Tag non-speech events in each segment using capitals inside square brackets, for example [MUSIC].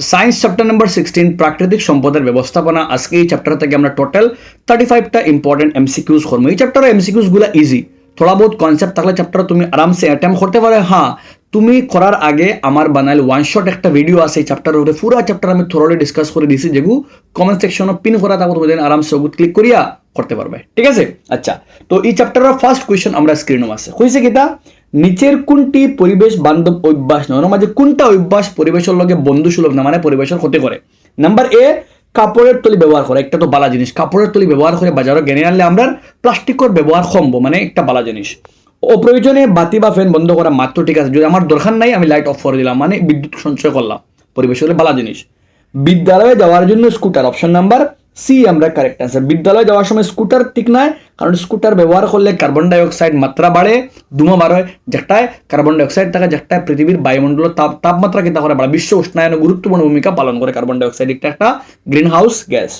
Science chapter number sixteen প্রাকৃতিক সম্পদের ব্যবস্থাপনা আজকে এই চ্যাপ্টার থেকে আমরা টোটাল থার্টি ফাইভটা ইম্পর্টেন্ট এমসিকিউজ করব এই চ্যাপ্টারের এমসিকিউজগুলো ইজি থোড়া বহুত কনসেপ্ট থাকলে চ্যাপ্টার তুমি আরামসে অ্যাটেম্প করতে পারে হ্যাঁ তুমি করার আগে আমার বানাইল ওয়ান শট একটা ভিডিও আছে এই চ্যাপ্টার উপরে পুরো চ্যাপ্টার আমি থোরলি ডিসকাস করে দিছি যেগু কমেন্ট সেকশনে পিন করা তারপর তুমি দেন আরামসে ওগুলো ক্লিক করিয়া করতে পারবে ঠিক আছে আচ্ছা তো এই চ্যাপ্টারের ফার্স্ট কোয়েশ্চন আমরা স্ক্রিনও আছে হয়েছে কিতা নিচের কোনটি পরিবেশ বান্ধব অভ্যাস নয় মাঝে কোনটা অভ্যাস পরিবেশের লগে বন্ধু সুলভ না? মানে পরিবেশের ক্ষতি করে। নাম্বার এ কাপড়ের তলি ব্যবহার করে। একটা তো বালা জিনিস। কাপড়ের তলি ব্যবহার করে বাজারে গেনে আনলে আমরা প্লাস্টিকের ব্যবহার কমবো। মানে একটা বালা জিনিস। অপ্রয়োজনে বাতি বা ফ্যান বন্ধ করা মাত্র ঠিক আছে। যদি আমার দরকার নাই, আমি লাইট অফ করে দিলাম। মানে বিদ্যুৎ সঞ্চয় করলাম। পরিবেশ হলে বালা জিনিস। বিদ্যালয়ে যাওয়ার জন্য স্কুটার অপশন নাম্বার সি আমরা কারেক্ট আনসার বিদ্যালয়ে যাওয়ার সময় স্কুটার ঠিক নয় কারণ স্কুটার ব্যবহার করলে কার্বন ডাই অক্সাইড মাত্রা বাড়ে, ধুমা বার হয়। যেটায় কার্বন ডাই অক্সাইড থাকে যেটায় পৃথিবীর বায়ুমণ্ডল তাপ তাপমাত্রা কিন্তু করে বাড়ে। বিশ্ব উষ্ণায়নে গুরুত্বপূর্ণ ভূমিকা পালন করে কার্বন ডাই অক্সাইড একটা একটা greenhouse gas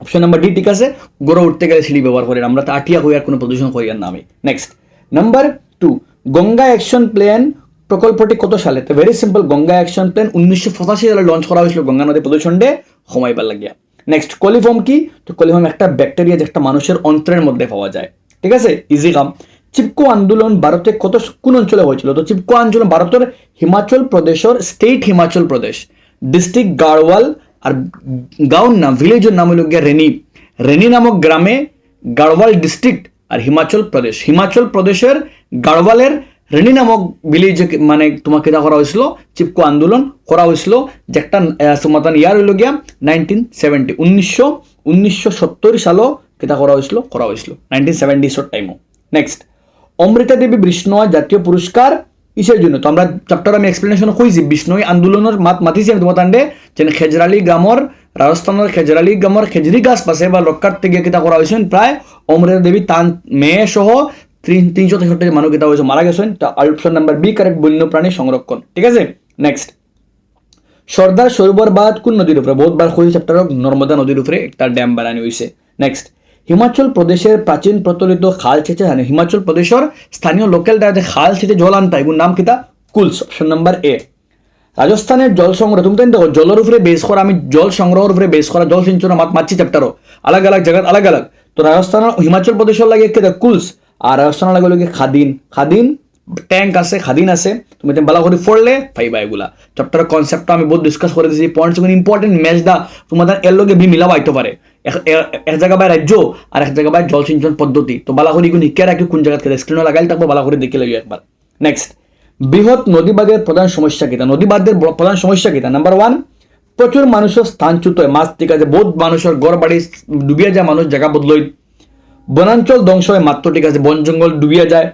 option number D ঠিক আছে। গড়ে উঠতে গেলে সিঁড়ি ব্যবহার করি আমরা তো আটিয়া হইয়ার কোনো প্রদূষণ করি না আমি। Next number two Ganga action plan প্রকল্পটি কত সালে? তো very simple Ganga action plan উনিশশো পঁচাশি সালে লঞ্চ করা হয়েছিল গঙ্গা নদী প্রদূষণ। ডে সময়বার লাগিয়া। নেক্সট কলিফর্ম কি? তো কলিফর্ম একটা ব্যাকটেরিয়া যেটা মানুষের অন্ত্রের মধ্যে পাওয়া যায়। ঠিক আছে? ইজি কাম চিপকো আন্দোলন ভারতে কত কোন অঞ্চলে হয়েছিল? তো চিপকো আন্দোলন ভারতের হিমাচল প্রদেশের স্টেট হিমাচল প্রদেশ। ডিস্ট্রিক্ট গাড়ওয়াল আর গাঁওর নাম ভিলেজের নাম হলো গিয়া রেনি। রেনি নামক গ্রামে গাড়ওয়াল ডিস্ট্রিক্ট আর হিমাচল প্রদেশ। হিমাচল প্রদেশের গাড়ওয়ালের রেনি নামক ভিলেজে মানে তোমাকে এটা করা হয়েছিল, চিপকো আন্দোলন করা হয়েছিল, যে একটা সমাধান ইয়ার হইল গিয়া নাইনটিন সেভেন্টি উনিশশো উনিশশো সত্তর সালও কেটা করা হয়েছিল করা হয়েছিল নাইনটিন সেভেন্টিসর টাইমও নেক্সট অমৃতা দেবী বিষ্ণয় জাতীয় পুরস্কার কিসের জন্য? তো আমরা চ্যাপ্টার আমি এক্সপ্লেনেশন কইছি বিষ্ণয় আন্দোলনের মাত মাতিছি আমি তোমার তান্ডে যেন খেজরালি গ্রামর, রাজস্থানের খেজরালি গ্রামর খেজরি গাছ পাশে বা লক্কার থেকে কিতা করা হয়েছেন প্রায় অমৃতা দেবী তান, মেয়ে সহ তিন তিনশো তেষট্টি মানুষ কিতা হয়েছে মারা গেছেন। অপশন নাম্বার বি কারেক্ট বন্যপ্রাণী সংরক্ষণ ঠিক আছে? নেক্সট সর্দার সরোবর বাদ কোন নদীর উপরে বহুতবার কইছি চ্যাপ্টার নর্মদা নদীর উপরে একটা ড্যাম বানানি হয়েছে নেক্সট হিমাচল প্রদেশের প্রাচীন প্রচলিত খাল ছেচে জানে হিমাচল প্রদেশের স্থানীয় লোকাল ডায়াতে খাল ছেচে জল আনতা এগুলোর নাম কিতা কুলস অপশন নাম্বার এ রাজস্থানের জল সংগ্রহ তুমি দেখো জলের উপরে বেস করা আমি জল সংগ্রহের উপরে বেস করা জল সিঞ্চন মাত মারছি চ্যাপ্টারও আলাগ আলাগ জায়গা আলাগ আলাগ। তো রাজস্থান হিমাচল প্রদেশের লাগে কেদা কুলস আর রাজস্থানের লাগে লাগে খাদিন। খাদিন ট্যাঙ্ক আছে, খাদিন আছে। তুমি তো বালা করে পড়লে পাইবা এগুলা। চ্যাপ্টার কনসেপ্টটা আমি বহুত ডিসকাস করে দিয়েছি। পয়েন্টসগুলো ইম্পর্টেন্ট ম্যাচ দা তোমাদের এর লগে বি মিলাও আইতে পারে। এক- জায়গা বাই রাজ্য আর এক জায়গা বাই জলসিঞ্চন পদ্ধতি। তো বালা করে এগুলো নিকে রাখি, কোন জায়গা থেকে স্ক্রিনে লাগাইলে থাকব বালা করে দেখে লাগবে একবার। নেক্সট বৃহৎ নদীবাদের প্রধান সমস্যা কিতা নদীবাদের প্রধান সমস্যা কিতা নাম্বার ওয়ান প্রচুর মানুষের স্থানচ্যুত হয়। মাছ ঠিক আছে, বহুত মানুষের গড় বাড়ি ডুবিয়া যায়, মানুষ জায়গা বদলই বনাঞ্চল ধ্বংস হয় মাত্র ঠিক আছে, বন জঙ্গল ডুবিয়া যায়।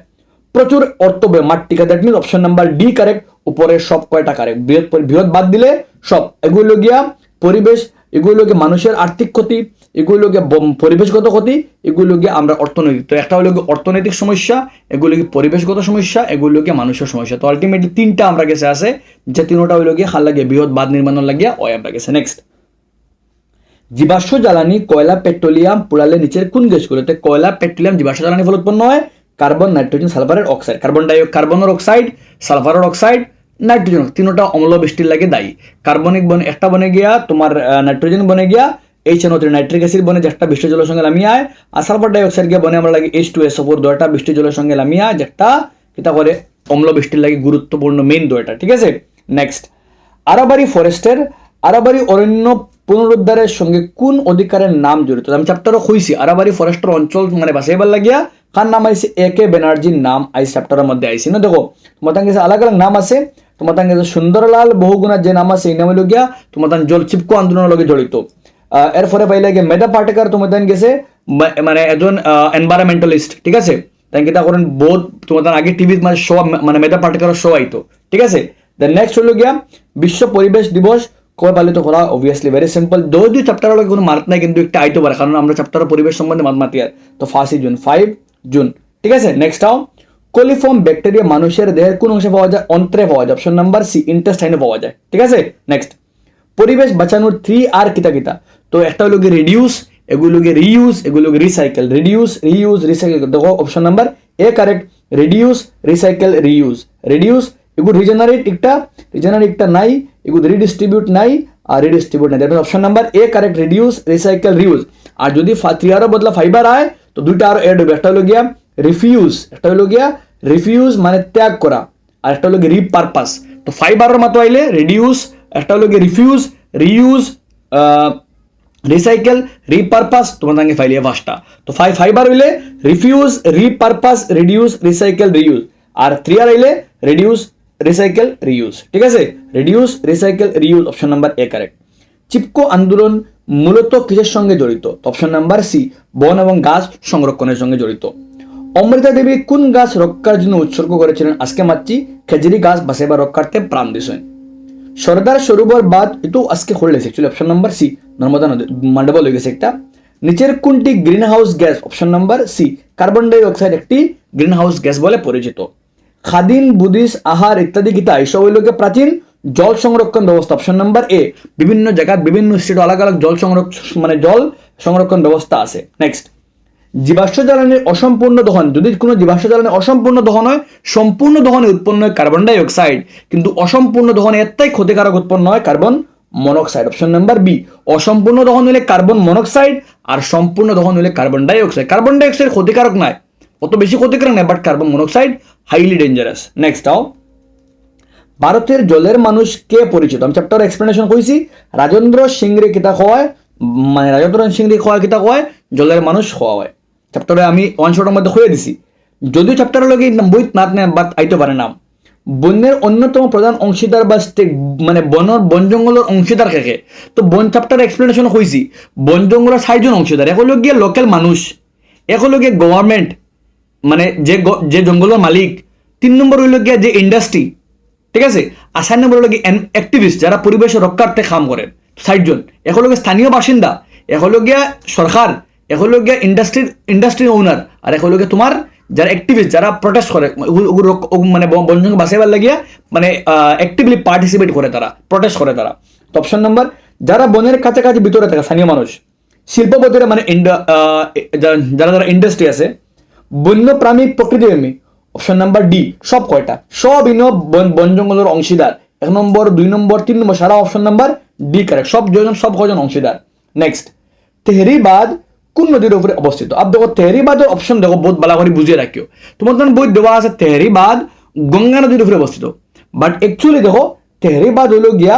প্রচুর অর্থ ব্যয়, মাঠ ঠিক আছে that means option number D correct উপরে সব কয়টা কারেক্ট বৃহৎ বৃহৎ বাদ দিলে সব। এগুলো গিয়া পরিবেশ, এগুলো গিয়ে মানুষের আর্থিক ক্ষতি, এগুলো গিয়ে পরিবেশগত ক্ষতি, এগুলো গিয়ে আমরা অর্থনৈতিক, তো একটা হলো অর্থনৈতিক সমস্যা, এগুলো গিয়ে পরিবেশগত সমস্যা, এগুলো গিয়ে মানুষের সমস্যা। তো আলটিমেটলি তিনটা আমরা গেছে আছে, যে তিনটা হইল গিয়ে হাল লাগিয়ে বৃহৎ বাদ নির্মাণের লাগিয়া ওই আমরা গেছে। নেক্সট জীবাশ্ম জ্বালানি কয়লা, পেট্রোলিয়াম পোড়ালে নিচের কোন গ্যাসগুলোতে কয়লা, পেট্রোলিয়াম জীবাশ্ম জ্বালানি ফলে উৎপন্ন হয়? কার্বন, নাইট্রোজেন, সালফারের অক্সাইড। কার্বন ডাই কার্বনের অক্সাইড, সালফারের অক্সাইড, নাইট্রোজেন। তিনটা অম্ল বৃষ্টির লাগে দায়ী। কার্বনিক বনে একটা বনে গিয়া তোমার নাইট্রোজেন বনে গিয়া H N three nitric acid বনে যেটা বৃষ্টি জলের সঙ্গে লামিয়ে আয় আর সালফার ডাই অক্সাইড গিয়া বনে আমরা লাগে এইচ টু এস ওপর দয়টা বৃষ্টি জলের সঙ্গে লামিয়ে আয় যেটা কিতা করে অম্ল বৃষ্টির লাগে গুরুত্বপূর্ণ মেইন দয়টা ঠিক আছে? নেক্সট আরাবারি ফরেস্টের আরাবারি অরণ্য পুনরুদ্ধারের সঙ্গে কোন অধিকারের নাম জড়িত? আমি চ্যাপ্টারও কইছি আরাবারি ফরেস্টের অঞ্চল মানে বাসাইবার লাগিয়া। কার নাম আইছে এ কে ব্যানার্জির নাম আইস চ্যাপ্টারের মধ্যে আইসি না দেখো তোমার তাঙ্গে আলাগ আলাগ নাম আছে। তোমার তাঙ্গে সুন্দরলাল বহুগুণার যে নাম আছে এই নাম হইল গিয়া তোমার জল চিপকো আন্দোলনের লগে জড়িত। আহ, এরপরে পাইলে গিয়ে মেধা পাটেকার তোমার গেছে মানে একজন এনভায়রনমেন্টালিস্ট ঠিক আছে? তাই কিতা করেন বহুত তোমার আগে টিভি মানে শো মানে মেধা পাটেকারের শো আইতো ঠিক আছে? দেন নেক্সট হলো গিয়া বিশ্ব পরিবেশ দিবস কবে পালিত করা অবভিয়াসলি ভেরি সিম্পল দো দুই চ্যাপ্টারের লগে কোনো মার্ক নাই, কিন্তু একটা আইতে পারে কারণ আমরা চ্যাপ্টারের পরিবেশ সম্বন্ধে মাত মাতি আর তো ফার্স্টই জুন ফাইভ জুন ঠিক আছে নেক্সট আও। কোলিফর্ম ব্যাকটেরিয়া মানুষের দেহের কোন অংশে পাওয়া যায়? অন্ত্রে পাওয়া যায়। অপশন নাম্বার সি ইন্টেস্টাইনে পাওয়া যায়। ঠিক আছে নেক্সট পরিবেশ বাঁচানোর থ্রি আর কিতা কিতা? তো একটা হলো রিডিউস এগুলো গিয়ে রিইউজ এগুলো গিয়ে রিসাইকেল রিডিউস রিইউজ রিসাইকেল দেখো option number A correct reduce recycle reuse reduce এগুলো রিজেনারেট একটা রিজেনারেট একটা নাই এগুলো রিডিস্ট্রিবিউট নাই আর রিডিস্ট্রিবিউট নাই that option number A correct reduce recycle reuse আর যদি থ্রি আরও বদলা ফাইবার আয়, তো দুইটা আরও এড হবে। একটা হলো গিয়া রিফিউজ একটা হলো গিয়া রিফিউজ মানে ত্যাগ করা, আর একটা হলো গিয়ে রিপারপাস তো ফাইবারের মতো আইলে রিডিউস একটা হলো গিয়ে রিফিউজ রিউজ রিসাইকেল রিপারপাস তোমার সঙ্গে ফাইলিয়ে পাঁচটা। তো ফাইভ ফাইবার হইলে refuse repurpose reduce recycle reuse আর থ্রি আর হইলে রিডিউস রিসাইকেল রিউজ ঠিক আছে? Reduce recycle reuse option number A correct Chipko আন্দোলন মূলত কিসের সঙ্গে জড়িত? অপশন নাম্বার সি বন এবং গাছ সংরক্ষণের সঙ্গে জড়িত। অমৃতা দেবী কোন গাছ রক্ষার জন্য উৎসর্গ করেছিলেন? আজকে মাতৃ, খেজুরি গাছ বাসে বা রক্ষার্থে প্রাণ দিয়েছেন সর্দার সরোবর বাদ এটাও আজকে হলেছে actually option number C Narmada নদী মান্ডবল হয়ে গেছে একটা। নিচের কোনটি greenhouse gas option number C carbon dioxide একটি গ্রিন হাউস গ্যাস বলে পরিচিত। খাদিন বুদিস আহার ইত্যাদি গীতা, এইসব হইল গিয়ে প্রাচীন জল সংরক্ষণ ব্যবস্থা। অপশন নাম্বার এ বিভিন্ন জায়গায় বিভিন্ন স্টেট আলাদা আলাদা জল সংরক্ষণ মানে জল সংরক্ষণ ব্যবস্থা আছে। নেক্সট জীবাশ্ম জ্বালানির অসম্পূর্ণ দহন। যদি কোনো জীবাশ্ম জ্বালানি অসম্পূর্ণ দহন হয়, সম্পূর্ণ দহনে উৎপন্ন হয় কার্বন ডাইঅক্সাইড কিন্তু অসম্পূর্ণ দহনে এতটাই ক্ষতিকারক উৎপন্ন হয় carbon monoxide. Option number B অসম্পূর্ণ দহন হলে কার্বন মনোক্সাইড আর সম্পূর্ণ দহন হলে carbon dioxide. Carbon dioxide ক্ষতিকারক নয়। অত বেশি ক্ষতিকারক? নয় but carbon monoxide highly dangerous next আও ভারতের জলের মানুষ কে পরিচিত? আমি চ্যাপ্টার এক্সপ্লেনেশন কইছি। রাজেন্দ্র সিংরে কিতা খোয়ায়? মানে রাজেন্দ্র সিংরে খোয়া কিতা খোয়ায়? জলের মানুষ খোয়া হয় চ্যাপ্টারে আমি ওয়ান শটের মধ্যে খুঁয়ে দিছি। যদিও চ্যাপ্টারের লগে বই নাত নেয় বাট আইতে পারে নাম। বন্যের অন্যতম প্রধান অংশীদার বা স্টেক মানে বনর বন জঙ্গলের অংশীদার খেকে তো বন চ্যাপ্টার এক্সপ্লেনেশন হয়েছি বন জঙ্গলের চারজন অংশীদার এক গিয়ে লোকাল মানুষ এক গিয়ে গভর্নমেন্ট মানে যে যে জঙ্গলের মালিক, তিন নম্বর হইল গিয়া যে ইন্ডাস্ট্রি ঠিক আছে? আর চার নম্বর হলো গিয়ে অ্যাক্টিভিস্ট যারা পরিবেশ রক্ষার্থে কাম করেন ষাটজন এক হলো স্থানীয় বাসিন্দা হলো গিয়া সরকার হলো গিয়া ইন্ডাস্ট্রির ইন্ডাস্ট্রির ওনার আর হলো গিয়ে তোমার যারা অ্যাক্টিভিস্ট যারা প্রটেস্ট করে মানে বন জঙ্গল বাঁচাইবার লাগিয়া মানে অ্যাক্টিভলি পার্টিসিপেট করে তারা প্রটেস্ট করে তারা। তো অপশন নাম্বার যারা বনের কাছাকাছি ভিতরে থাকে, স্থানীয় মানুষ, শিল্পপতিরা মানে যারা যারা ইন্ডাস্ট্রি আছে বন্যপ্রাণী প্রকৃতিপ্রেমী অপশন নাম্বার ডি সব কয়টা? সব ইন বন জঙ্গলের অংশীদার। এক নম্বর, দুই নম্বর, তিন নম্বর, সারা অপশন নাম্বার ডি কারেক্ট সব জন সব কজন অংশীদার? নেক্সট তেহরিবাদ কোন নদীর উপরে অবস্থিত? আপ দেখো, তেহরিবাদের অপশন দেখো, বহুত বালা করে বুঝিয়ে রাখিও। তোমার তখন বই দেওয়া আছে, তেহরিবাদ গঙ্গা নদীর উপরে অবস্থিত। বাট একচুয়ালি দেখো, তেহরিবাদ হলো গিয়া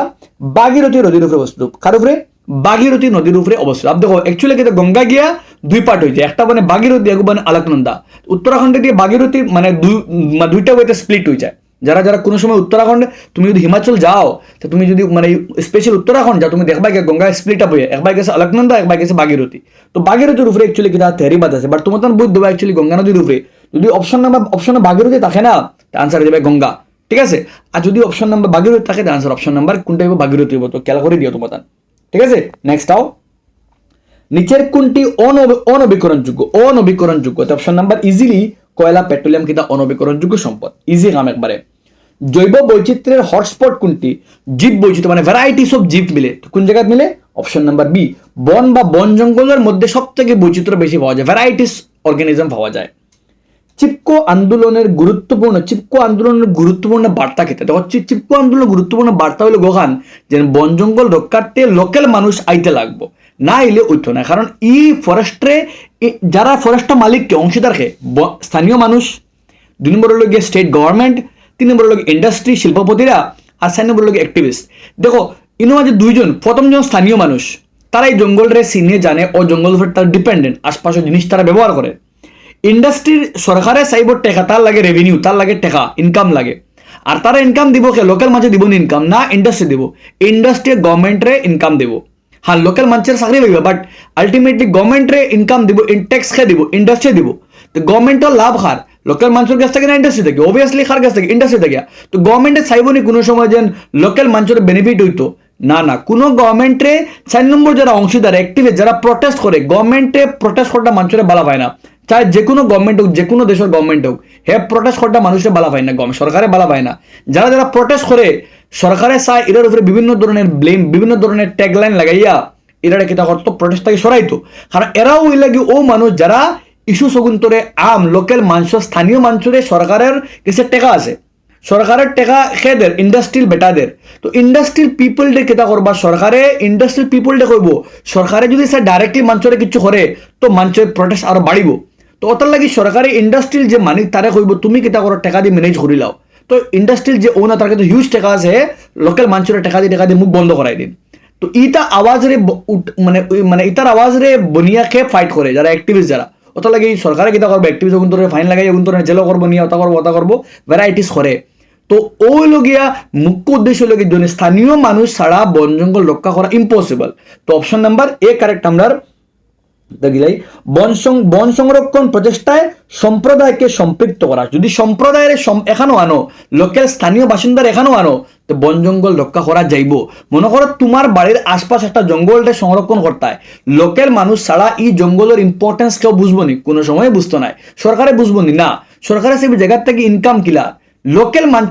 বাগীরথী নদীর উপরে অবস্থিত। কার উপরে? বাগীরথী নদীর উপরে অবস্থিত। আপ দেখো একচুয়ালি কিন্তু গঙ্গা গিয়া দুই পার্ট হয়েছে একটা মানে বাগীরথী এক মানে আলাকনন্দা। উত্তরাখণ্ডে দিয়ে বাগীরথী মানে দুই দুইটা ওয়েতে স্প্লিট হয়ে যায় যারা যারা কোনো সময় উত্তরাখণ্ড, তুমি যদি হিমাচল যাও, তো তুমি যদি মানে স্পেশাল উত্তরাখণ্ড যাও, তুমি দেখবা গিয়ে গঙ্গা স্প্লিট আপ হয়ে একবার গেছে আলাকনন্দা একবার গেছে বাগীরথী তো বাগীরথীর উপরে অ্যাকচুয়ালি কিনা তেহরিবাদ আছে। বাট তোমার তখন বুঝ দেবো অ্যাকচুয়ালি গঙ্গা নদীর উপরে। যদি অপশন নাম্বার অপশনে বাগীরথী থাকে না আনসার যাবে গঙ্গা। ঠিক আছে? আর যদি অপশন নাম্বার বাগীরথী থাকে আনসার অপশন নাম্বার কোনটা হইব? বাগীরথী হইব। তো খেলা করে দিও তোমার। ঠিক আছে? নেক্সট আও। নিচের কোনটি অনব- অনবীকরণযোগ্য? অনবীকরণযোগ্য। অপশন নাম্বার ইজিলি কয়লা পেট্রোলিয়াম কিনা অনবীকরণযোগ্য সম্পদ। ইজি কাম একবারে। জৈব বৈচিত্র্যের হটস্পট কোনটি? জীব বৈচিত্র্য মানে ভ্যারাইটিস অফ জীব মিলে। কোন জায়গায় মিলে? অপশন নাম্বার বি বন বা বন জঙ্গলের মধ্যে সব থেকে বৈচিত্র্য বেশি পাওয়া যায়। ভ্যারাইটিস অর্গানিজম পাওয়া যায়। চিপকো আন্দোলনের গুরুত্বপূর্ণ চিপকো আন্দোলনের গুরুত্বপূর্ণ বার্তা খেতে দেখো চিপকো আন্দোলনের গুরুত্বপূর্ণ বার্তা হলো গোখান যে বন জঙ্গল রক্ষার্থে লোকাল মানুষ আইতে লাগবো না এলে ওইতো না কারণ ই ফরেস্টে যারা ফরেস্টটা মালিককে অংশীদারকে স্থানীয় মানুষ দুই নম্বর হলো গিয়ে স্টেট গভর্নমেন্ট তিন নম্বর হলো ইন্ডাস্ট্রি শিল্পপতিরা আর চার নম্বর হলো অ্যাক্টিভিস্ট দেখো ইনো মাঝে দুইজন প্রথমজন স্থানীয় মানুষ তারা এই জঙ্গলরে সিনে জানে ও জঙ্গল তারা ডিপেন্ডেন্ট আশপাশের জিনিস তারা ব্যবহার করে। ইন্ডাস্ট্রির সরকারে চাইব টেকা তার লাগে রেভিনিউ তার লাগে টেকা ইনকাম লাগে। আর তারা ইনকাম দিব কে? লোকাল মাঝে দিব ইনকাম না ইন্ডাস্ট্রি দিব। ইন্ডাস্ট্রি গভর্নমেন্টরে ইনকাম দিব। হ্যাঁ লোকাল মানুষের চাকরি লাগবে বাট আলটিমেটলি গভর্নমেন্টরে ইনকাম দিব ট্যাক্স খেয়ে দিব ইন্ডাস্ট্রি দিব। তো গভর্নমেন্টের লাভ খার লোকাল মানুষের কাছ থেকে না ইন্ডাস্ট্রি থেকে? অবভিয়াসলি খার কাছ থেকে ইন্ডাস্ট্রি থেকে। তো গভর্নমেন্টে চাইবনি কোনো সময় যেন লোকাল মানুষের বেনিফিট হইতো না না। কোনো গভর্নমেন্টে চার নম্বর যারা অংশীদার অ্যাক্টিভে যারা প্রটেস্ট করে গভর্নমেন্টে প্রটেস্ট করাটা মানুষের বালা পায় না। চাই যে কোনো গভর্নমেন্ট হোক যে কোনো দেশের গভর্নমেন্ট হোক, হে প্রটেস্ট করাটা মানুষের বালা পায় না সরকারে বালা পায় না। যারা যারা প্রটেস্ট করে, সরকারে চায় এটার উপরে বিভিন্ন ধরনের ব্লেম বিভিন্ন ধরনের ট্যাগলাইন লাগাইয়া এরা কিতা করতো প্রটেস্ট থেকে সরাইতো। কারণ এরাও ওই লাগে, ও মানুষ যারা ইস্যু সগুন্তরে আম, লোকাল মানুষ স্থানীয় মানুষের সরকারের কাছে টেকা আছে। সরকারের টেকা খেদের ইন্ডাস্ট্রিয়াল বেটাদের। তো ইন্ডাস্ট্রিয়াল পিপল ডে কেটা করবা, সরকারে পিপল ডে করব সরকারে যদি স্যার ডাইরেক্টলি মানুষের কিছু করে, তো মানুষের প্রটেস্ট আরও বাড়িব। তো ওটার লাগি সরকারি ইন্ডাস্ট্রিয়াল যে মালিক তারে কইব, তুমি কেটা করো, টাকা দিয়ে ম্যানেজ করি লাও। তো ইন্ডাস্ট্রিয়াল যে ওনার তার কিন্তু হিউজ টাকা আছে লোকাল মানুষের টাকা দিয়ে টাকা দিয়ে মুখ বন্ধ করাই দিন। তো ইটা আওয়াজ রে মানে মানে ইটার আওয়াজ রে বনিয়া খেয়ে ফাইট করে, যারা অ্যাক্টিভিস্ট যারা। ওটা লাগে সরকারে কিতা করব অ্যাক্টিভিস্ট তোরে ফাইন লাগাই তোরে জেলও করব, নিয়ে ওটা করব ওটা করব ভ্যারাইটিস করে। তো ওই লগিয়া মুখ্য উদ্দেশ্য লগে জন্য স্থানীয় মানুষ ছাড়া বন জঙ্গল রক্ষা করা ইম্পসিবল তো অপশন নাম্বার এ কারেক্ট আমরা দেখিলাই, বন বন সংরক্ষণ প্রচেষ্টায় সম্প্রদায়কে সম্পৃক্ত করা। যদি সম্প্রদায়ের সম- এখানো আনো, লোকাল স্থানীয় বাসিন্দার এখানো আনো, তো বন জঙ্গল রক্ষা করা যাইব। মনে করো তোমার বাড়ির আশপাশ একটা জঙ্গলটা সংরক্ষণ করতে লোকের মানুষ ছাড়া এই জঙ্গলের ইম্পর্টেন্স কেউ বুঝব নি? কোনো সময় বুঝতো নাই। সরকারে বুঝব নি? না। সরকারে সেই জায়গার থেকে ইনকাম কিলা।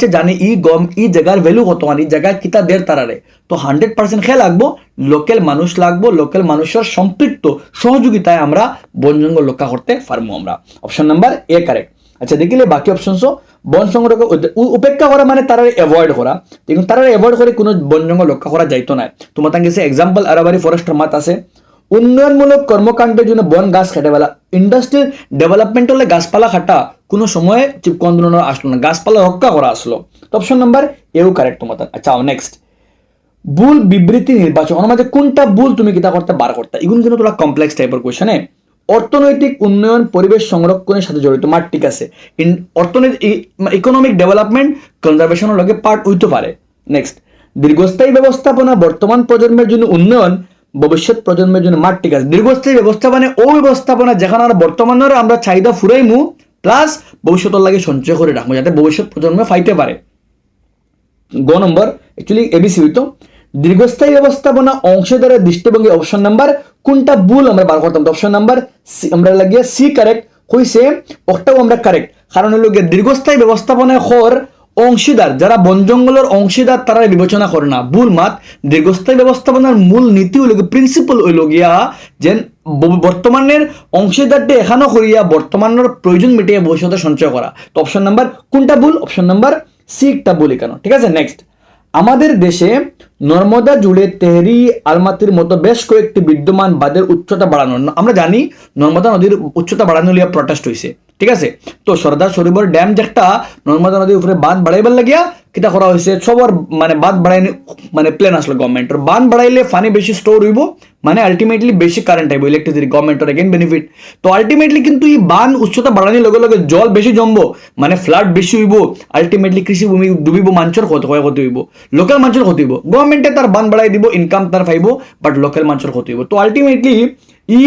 জানে ই গম, ই জায়গার ভ্যালু কত মানে এই জায়গা কিতা দের তারারে। তো হান্ড্রেড পার্সেন্ট খেয়ে লাগবো, লোকাল মানুষ লাগবো, লোকাল মানুষের সম্পৃক্ত সহযোগিতায় আমরা বন জঙ্গল রক্ষা করতে পারব আমরা। অপশন নাম্বার এ কারেক্ট আচ্ছা দেখিলে বাকি অপশনসও বন উ- উপেক্ষা করা মানে তারা অ্যাভয়েড করা। কিন্তু তারা এভয়েড করে কোনো বন জঙ্গল রক্ষা করা যাইতো না তোমার তাঙ্গে সে এক্সাম্পল আরাবারি ফরেস্টের মাত আছে। উন্নয়নমূলক কর্মকাণ্ডের জন্য বন, গাছ কেটে ফেলা ইন্ডাস্ট্রিয়াল ডেভেলপমেন্ট হলে গাছপালা কাটা কোনো সময়ে চিপকন্দন আসলো না, গাছপালা রক্ষা করা আসলো। অপশন নাম্বার এও কারেক্ট তোমার আচ্ছা নেক্সট ভুল বিবৃতি নির্বাচন। ওনার মাঝে কোনটা ভুল তুমি কিতা করতে, বার করতে? এগুলো কিন্তু তোরা কমপ্লেক্স টাইপের কোয়েশনে অর্থনৈতিক উন্নয়ন, পরিবেশ সংরক্ষণের সাথে জড়িত মার ঠিক আছে। অর্থনৈতিক ইকোনমিক ডেভেলপমেন্ট কনজারভেশনের লগে পার্ট হইতে পারে। নেক্সট দীর্ঘস্থায়ী ব্যবস্থাপনা, বর্তমান প্রজন্মের জন্য উন্নয়ন ভবিষ্যৎ প্রজন্মের জন্য মার ঠিক আছে। দীর্ঘস্থায়ী ব্যবস্থাপনা ও ব্যবস্থাপনা যেখানে আমরা বর্তমানের আমরা চাহিদা ফুরাইমু প্লাস ভবিষ্যতের লাগে সঞ্চয় করে রাখব যাতে ভবিষ্যৎ প্রজন্মে ফাইতে পারে। গ নম্বর অ্যাকচুয়ালি এবিসি হইতো। দীর্ঘস্থায়ী ব্যবস্থাপনা অংশীদারের দৃষ্টিভঙ্গি অপশন নাম্বার কোনটা ভুল আমরা বার করতাম? অপশন নাম্বার সি আমরা লাগিয়ে সি কারেক্ট হইছে ওটাও আমরা কারেক্ট কারণ হলো গিয়ে দীর্ঘস্থায়ী ব্যবস্থাপনায় হর অংশীদার, যারা বন জঙ্গলের অংশীদার, তারা বিবেচনা করে না। ভুল মাত, দীর্ঘস্থায়ী ব্যবস্থাপনার মূল নীতি হইল প্রিন্সিপাল হইল গিয়া যে বর্তমানের অংশীদারটি এখানো করিয়া বর্তমানের প্রয়োজন মিটিয়ে ভবিষ্যতে সঞ্চয় করা। তো অপশন নাম্বার কোনটা ভুল? অপশন নাম্বার সিটটা ভুল কেন ঠিক আছে? নেক্সট আমাদের দেশে নর্মদা জুড়ে তেহরি, আলমাতির মতো বেশ কয়েকটি বিদ্যমান বাঁধের উচ্চতা বাড়ানো। আমরা জানি নর্মদা নদীর উচ্চতা বাড়ানো লিয়া প্রটেস্ট হয়েছে ঠিক আছে? তো সর্দার সরোবর ড্যাম যেটা নর্মদা নদীর উপরে বাঁধ বাড়াইবার লাগিয়া কিতা করা হয়েছে সবার মানে বাঁধ বাড়াই মানে প্ল্যান আসলো গভর্নমেন্টের বাঁধ বাড়াইলে পানি বেশি স্টোর হইব মানে আলটিমেটলি বেশি কারেন্ট আইব ইলেকট্রিসিটি গভর্নমেন্টের এগেন বেনিফিট তো আলটিমেটলি কিন্তু এই বান উচ্চতা বাড়ানোর লগে লগে জল বেশি জমবো মানে ফ্লাড বেশি হইব আলটিমেটলি কৃষি ভূমি ডুবিব মানুষের ক্ষতি ক্ষতি হইব লোকাল মানুষের ক্ষতি হইব গভর্নমেন্টে তার বান বাড়াই দিব ইনকাম তার পাইব বাট লোকাল মানুষের ক্ষতি হইব তো আলটিমেটলি ই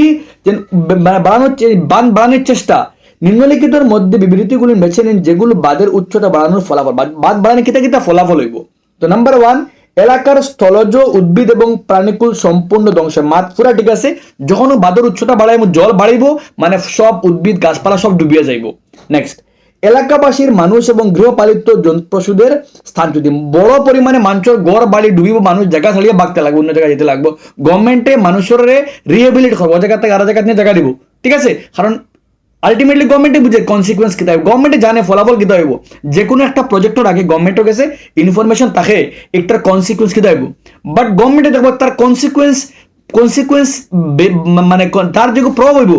মানে বাড়ানোর বান বাড়ানোর চেষ্টা নিম্নলিখিতের মধ্যে বিবৃতিগুলি বেছে নিন, যেগুলো বাঁধের উচ্চতা বাড়ানোর ফলাফল। বাদ- বাড়ানো কিতা কিতা ফলাফল হইব? তো নাম্বার ওয়ান এলাকার স্থলজ, উদ্ভিদ এবং প্রাণীকুল সম্পূর্ণ ধ্বংস। মাত পুরা ঠিক আছে যখন ও বাঁধের উচ্চতা বাড়াইব, জল বাড়াইব মানে সব উদ্ভিদ, গাছপালা সব ডুবিয়ে যাইব। নেক্সট এলাকাবাসীর মানুষ এবং গৃহপালিত পশুদের স্থান যদি বড় পরিমাণে মানুষের গড় বাড়ি ডুবিব, মানুষ জায়গা ছাড়িয়ে বাগতে লাগবে, অন্য জায়গায় যেতে লাগবে। গভর্নমেন্টে মানুষের রিহেবিলিট করব জায়গা থেকে আরও জায়গা নিয়ে জায়গা দিব। ঠিক আছে? কারণ আলটিমেটলি গভর্নমেন্টে বুঝে কনসিকুয়েন্স কিতা হবে গভর্নমেন্টে জানে ফলাফল কিতা হইব যে কোনো একটা প্রজেক্টের আগে গভর্নমেন্টের কাছে ইনফরমেশন থাকে একটার কনসিকুয়েন্স কিতা হইব বাট গভর্নমেন্টে দেখব তার কনসিকুয়েন্স কনসিকুয়েন্স মানে তার যে প্রভাব হইব,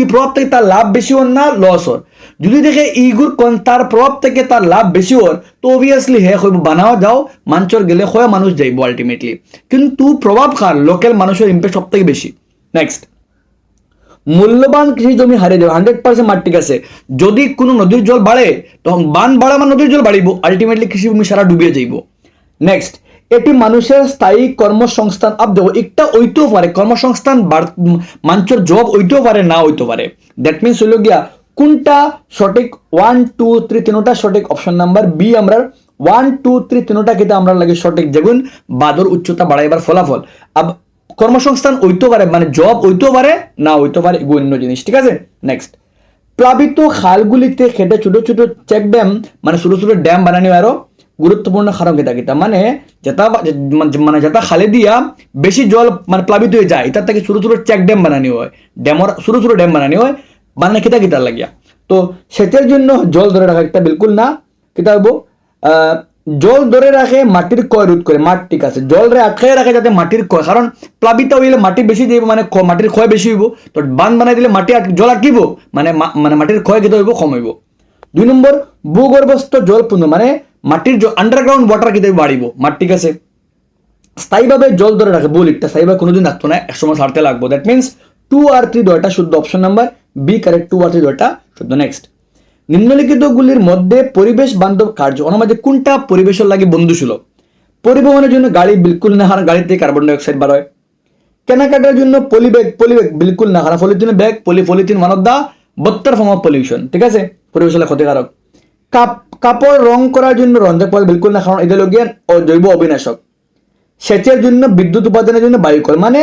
এই প্রভাব থেকে তার লাভ বেশি হন না লস হর যদি দেখে ইগুর তার প্রভাব থেকে তার লাভ বেশি হর তো অবভিয়াসলি হে হইব বানাওয়া যাও মানুষের গেলে হয় মানুষ যাইব আলটিমেটলি কিন্তু প্রভাব কার? লোকাল মানুষের ইম্প্যাক্ট সব থেকে বেশি। নেক্সট মূল্যবান কৃষি জমি হারিয়ে দেবে হান্ড্রেড পার্সেন্ট মার ঠিক যদি কোনো নদীর জল বাড়ে, তখন বান বাড়া মানে নদীর জল বাড়িব আলটিমেটলি কৃষি ভূমি সারা ডুবিয়ে যাইব। নেক্সট এটি মানুষের স্থায়ী কর্মসংস্থান আপ দেখো একটা ওইতেও পারে, কর্মসংস্থান মানুষের জব ওইতেও পারে, না হইতে পারে। দ্যাট মিনস হইল গিয়া, কোনটা সঠিক? ওয়ান টু থ্রি তিনোটা সঠিক অপশন নাম্বার বি আমরা ওয়ান টু থ্রি তিনোটা কিন্তু আমরা লাগে সঠিক। যেগুন বাদর উচ্চতা বাড়াইবার ফলাফল। আব কর্মসংস্থান ওইতেও পারে মানে জব ওইতেও পারে, না ওইতেও পারে অন্য জিনিস, ঠিক আছে? নেক্সট প্লাবিত খালগুলিতে খেটে ছোট ছোট চেক ড্যাম মানে ছোট ছোট ড্যাম বানানি আরও গুরুত্বপূর্ণ কারণ কেটা কেটা মানে যেটা মানে যেটা খালে দিয়া বেশি জল মানে প্লাবিত হয়ে যায় এটার থেকে ছোট ছোট চেক ড্যাম বানানি হয়। ড্যামর ছোট ছোট ড্যাম বানানি হয়, বানানে কেটা কেটা লাগিয়া? তো সেচের জন্য জল ধরে রাখা একটা, বিলকুল না কেটা হব জল ধরে রাখে, মাটির ক্ষয় রোধ করে। মাঠ ঠিক আছে। জল রে আটকায় রাখে যাতে মাটির ক্ষয় কারণ প্লাবিত হইলে মাটি বেশি দিব মানে মাটির ক্ষয় বেশি হইব। তো বান বানাই দিলে মাটি জল আটকিব মানে মানে মাটির ক্ষয় কেটে হইব, কম হইব। দুই নম্বর, ভূগর্ভস্থ জল পূর্ণ মানে মাটির আন্ডারগ্রাউন্ড ওয়াটার কেটে বাড়িব। মাঠ ঠিক আছে। স্থায়ীভাবে জল ধরে রাখে বল একটা স্থায়ীভাবে কোনোদিন রাখতো না একসময় ছাড়তে লাগবো। দ্যাট মিনস টু আর থ্রি দয়টা শুদ্ধ option number B correct two আর থ্রি দয়টা শুদ্ধ। নেক্সট নিম্নলিখিতগুলির মধ্যে পরিবেশ বান্ধব কার্য মাঝে কোনটা পরিবেশের লাগে বন্ধুসুলভ? পরিবহনের জন্য গাড়ি বিলকুল না হারা, গাড়িতে কার্বন ডাইঅক্সাইড বার হয়। কেনাকাটার জন্য পলি ব্যাগ পলি ব্যাগ বিলকুল না হারা polythene bag poly polythene of the better form of pollution ঠিক আছে? পরিবেশের ক্ষতিকারক। কাপ, কাপড় রং করার জন্য রঞ্জক পদার্থ বিলকুল না কারণ এদের লগে জৈব অবিনাশক। সেচের জন্য বিদ্যুৎ উৎপাদনের জন্য বায়ুকল মানে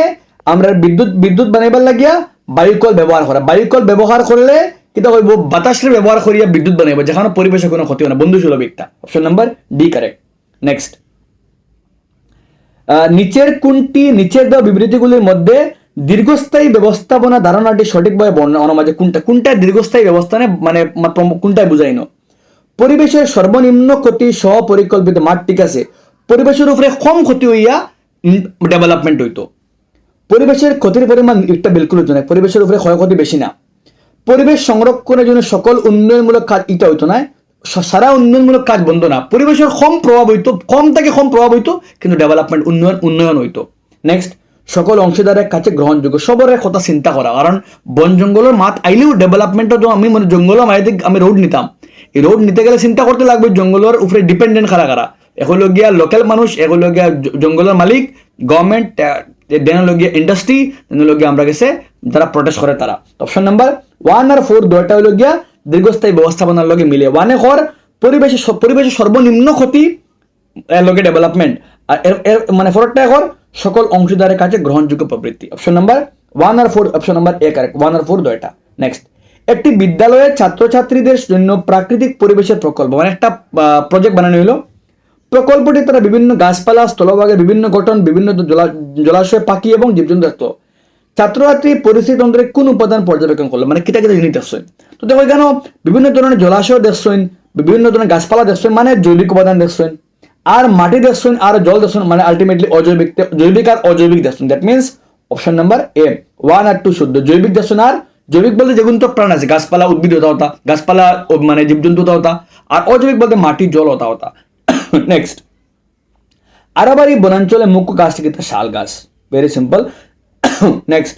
আমরা বিদ্যুৎ বিদ্যুৎ বানাইবার লাগিয়া বায়ুকল ব্যবহার করা। বায়ুকল ব্যবহার করলে কিতা কইব বাতাসের ব্যবহার করিয়া বিদ্যুৎ বানাইব, যেখানে পরিবেশে কোনো ক্ষতি হয় না। বন্ধু সুলভ একটা option number D correct next নিচের কোনটি, নিচের দেওয়া বিবৃতিগুলির মধ্যে দীর্ঘস্থায়ী ব্যবস্থাপনা ধারণাটি সঠিকভাবে বর্ণনা অনামাজে কোনটা কোনটা দীর্ঘস্থায়ী ব্যবস্থানে মানে মাত্র কোনটাই বুঝাইনো পরিবেশের সর্বনিম্ন ক্ষতি স্বপরিকল্পিত মাঠ, ঠিক আছে। পরিবেশের উপরে কম ক্ষতি হইয়া ডেভেলপমেন্ট হইতো। পরিবেশের ক্ষতির পরিমাণ একটা বিলকুল হতো না। পরিবেশের উপরে ক্ষয়ক্ষতি বেশি না। পরিবেশ সংরক্ষণের জন্য সকল উন্নয়নমূলক কাজ, ইটা হইতো না সারা উন্নয়নমূলক কাজ বন্ধ না। পরিবেশের কম প্রভাব হইতো, কম থেকে কম প্রভাব হইতো, কিন্তু ডেভেলপমেন্ট উন্নয়ন উন্নয়ন হইতো। নেক্সট সকল অংশীদারের কাছে গ্রহণযোগ্য, সবরের কথা চিন্তা করা, কারণ বন জঙ্গলের মাত আইলেও ডেভেলপমেন্টও তো আমি মানে জঙ্গলের মাঝে আমি রোড নিতাম। এই রোড নিতে গেলে চিন্তা করতে লাগবে, জঙ্গলের উপরে ডিপেন্ডেন্ট খারা খারা এগুলো গিয়া লোকাল মানুষ এগুলো গিয়া জঙ্গলের মালিক গভর্নমেন্ট দেন ইন্ডাস্ট্রি দেন আমরা গেছে, যারা প্রটেস্ট করে তারা। অপশন নাম্বার ওয়ান আর ফোর দুটা হলো গিয়া দীর্ঘস্থায়ী ব্যবস্থাপনার লগে মিলে। ওয়ানে কর পরিবেশের স- পরিবেশের সর্বনিম্ন ক্ষতি, এর লগে ডেভেলপমেন্ট আর এর মানে ফোরটা এখন সকল অংশীদারের কাছে গ্রহণযোগ্য প্রবৃত্তি। Option number one R four option number A correct one R four দুইটা। নেক্সট একটি বিদ্যালয়ের ছাত্রছাত্রীদের জন্য প্রাকৃতিক পরিবেশের প্রকল্প। মানে একটা প্রজেক্ট বানানো হলো। প্রকল্পটি তারা বিভিন্ন গাছপালা, স্থলভাগের বিভিন্ন গঠন, বিভিন্ন জলাশয় পাখি এবং জীবজন্তু ছাত্রছাত্রী পরিস্থিতি তন্ত্রে কোন উপাদান পর্যবেক্ষণ করল মানে কিতা কিতা জিনিস দেখছেন তো দেখো কেন বিভিন্ন ধরনের জলাশয় দেখছেন বিভিন্ন ধরনের গাছপালা দেখছেন মানে জৈবিক উপাদান দেখছেন আর মাটি দেখছেন আর জল দেখছেন মানে আলটিমেটলি অজৈবিক, জৈবিক আর অজৈবিক দেখছেন that means option number A one R two শুদ্ধ, জৈবিক দেখছেন আর জৈবিক বলতে যেগুলো তো প্রাণ আছে, গাছপালা উদ্ভিদ হতা হতা, গাছপালা মানে জীবজন্তু হতা হতা, আর অজৈবিক বলতে মাটি, জল হতা হতা। [COUGHS] নেক্সট আরাবারি বনাঞ্চলে মুখ্য গাছটি কিন্তু শাল গাছ। ভেরি সিম্পল [COUGHS] নেক্সট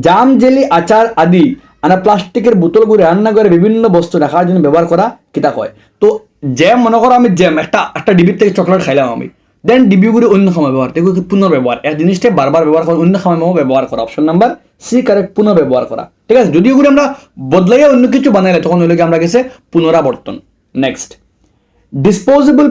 জাম, জেলি, আচার আদি আনা প্লাস্টিকের বোতলগুলি রান্নাঘরে বিভিন্ন বস্তু রাখার জন্য ব্যবহার করা কিতা কয় তো জ্যাম মনে করো আমি জ্যাম একটা একটা ডিবির থেকে চকলেট খাইলাম আমি। দেন ডিবিগুলি অন্য সময় ব্যবহার এগুলো পুনর্ব্যবহার। এক জিনিসটা বারবার ব্যবহার করা, অন্য সময় ব্যবহার করা। অপশন নাম্বার সি কারেক্ট পুনর্ব্যবহার করা। ঠিক আছে? যদি ওগুলো আমরা বদলাইয়া অন্য কিছু বানাইলে, তখন ওইগুলো আমরা গেছে পুনরাবর্তন। নেক্সট ডিসপোজেবল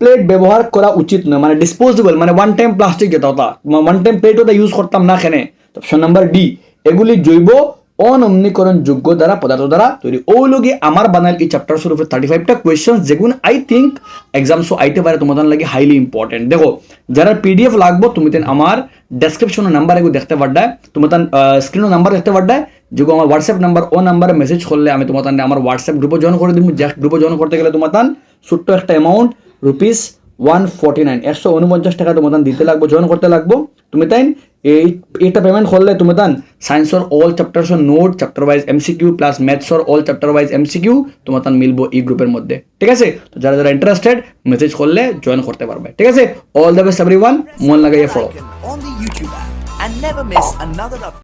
প্লেট ব্যবহার করা উচিত নয় মানে ডিসপোজেবল মানে ওয়ান টাইম প্লাস্টিক যেটা হতা ওয়ান টাইম প্লেট ওটা ইউজ করতাম না কেনে। অপশন নাম্বার ডি এগুলি জৈব অনমনীকরণ যোগ্য দ্বারা, পদার্থ দ্বারা তৈরি। ওগুলোকে আমার বানাল এই চ্যাপ্টার শুরু থার্টি ফাইভটা কোয়েশ্চন যেগুলো আই থিঙ্ক এক্সামসও আইতে পারে, তোমাদের লাগে হাইলি ইম্পর্টেন্ট দেখো, যারা পিডিএফ লাগবো, তুমি তেন আমার ডেসক্রিপশনের নাম্বার এগুলো দেখতে পারডায়, তোমার স্ক্রিনও নাম্বার দেখতে পারডায় যেগুলো আমার হোয়াটসঅ্যাপ নাম্বার ও নাম্বারে মেসেজ করলে আমি তোমার আমার হোয়াটসঅ্যাপ গ্রুপে জয়েন করে দিব যে গ্রুপে জয়েন করতে গেলে তোমার ছোট্ট একটা amount rupees one forty nine একশো উনপঞ্চাশ টাকা তোমার দিতে লাগবো জয়েন করতে লাগবো। তুমি তাই এই, এটা পেমেন্ট করলে তুমি তান সায়েন্সর all চ্যাপ্টার্সর note chapter wise MCQ plus ম্যাথসর all chapter wise MCQ তোমার তান মিলবো এই গ্রুপের মধ্যে। ঠিক আছে? তো যারা যারা ইন্টারেস্টেড মেসেজ করলে জয়েন করতে পারবে। ঠিক আছে? All the best everyone মন লাগাইয়ে ফলো